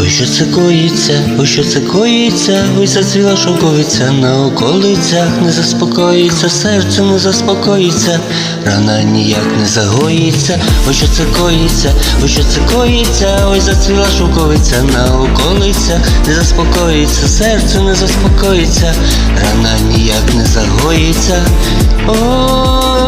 Ой, що це коїться, ой, що це коїться, ой, зацвіла шовковиця на околицях, не заспокоїться, серце не заспокоїться, рана ніяк не загоїться, ой, що це коїться, ой, що це коїться, ой, зацвіла шовковиця на околицях, не заспокоїться, серце не заспокоїться, рана ніяк не загоїться. Ой,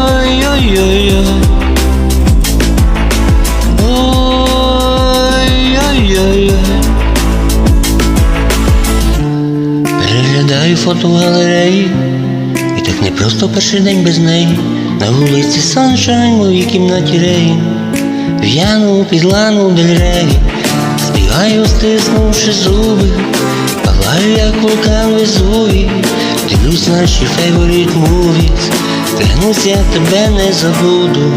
Переглядаю фото в галереї, і так не просто перший день без неї. На вулиці Саншайн, моїй кімнаті рейн. В'яну підлану дельреї, співаю, стиснувши зуби, палаю, як вулкан Везувій, дивлюсь наші фейворіт мувіс, клянусь, я тебе не забуду.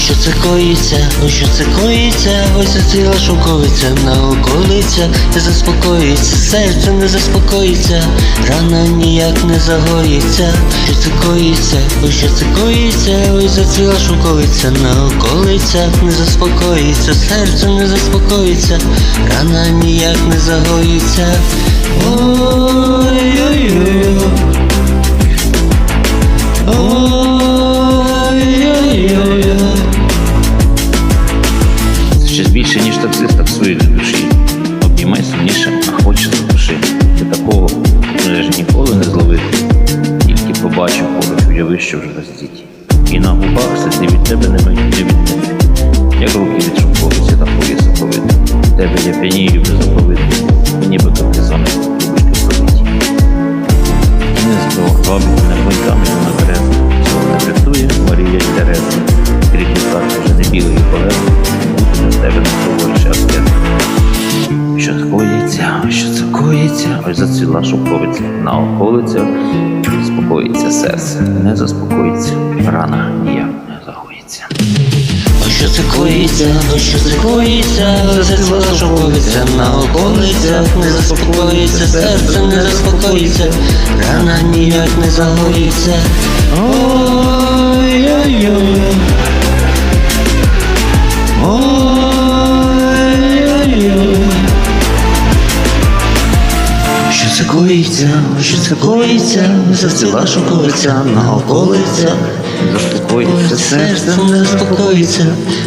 Ой, що це коїться, ой, що це коїться, це ціла шовковиця на околицях не заспокоїться, серце не заспокоїться, рана ніяк не загоїться, що це коїться, ой, що це коїться, ой, заціла шовковиця на околицях не заспокоїться, серце не заспокоїться, рана ніяк не загоїться. Ой-ой-ой. Щось більше, ніж таксист таксує для душі. Обіймай сильніше, а хоче за душі. Ти такого вже ж ніколи не зловити. Тільки побачив поруч, уяви, що вже роздіті. І на губах сліди від тебе не мені не відмити. Як руки від шовковиці та повіса повити. Тебе я п'янію без заповити. Ніби капризами трубочки пробиті. І не робить мене бойками наперед. Цього не врятує Марія Тереза. Крики старші вже не білий і полез. Бути для тебе суворіше аскет. Що це коїться, що це коїться, ось зацвіла шовковиця на околицях, заспокоїться серце, не заспокоїться, рана ніяк не загоїться. Ой, що це коїться, ой, що це коїться, це ціла шовковиця на околицях. Не заспокоїться, серце. Не заспокоїться, рана ніяк не загоїться. Ой-ой-ой. Що це коїться, ой, що це коїться, зацвіла шовковиця на околицях. Заспокоїться Серце не заспокоїться,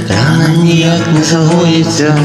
рана ніяк не загоїться.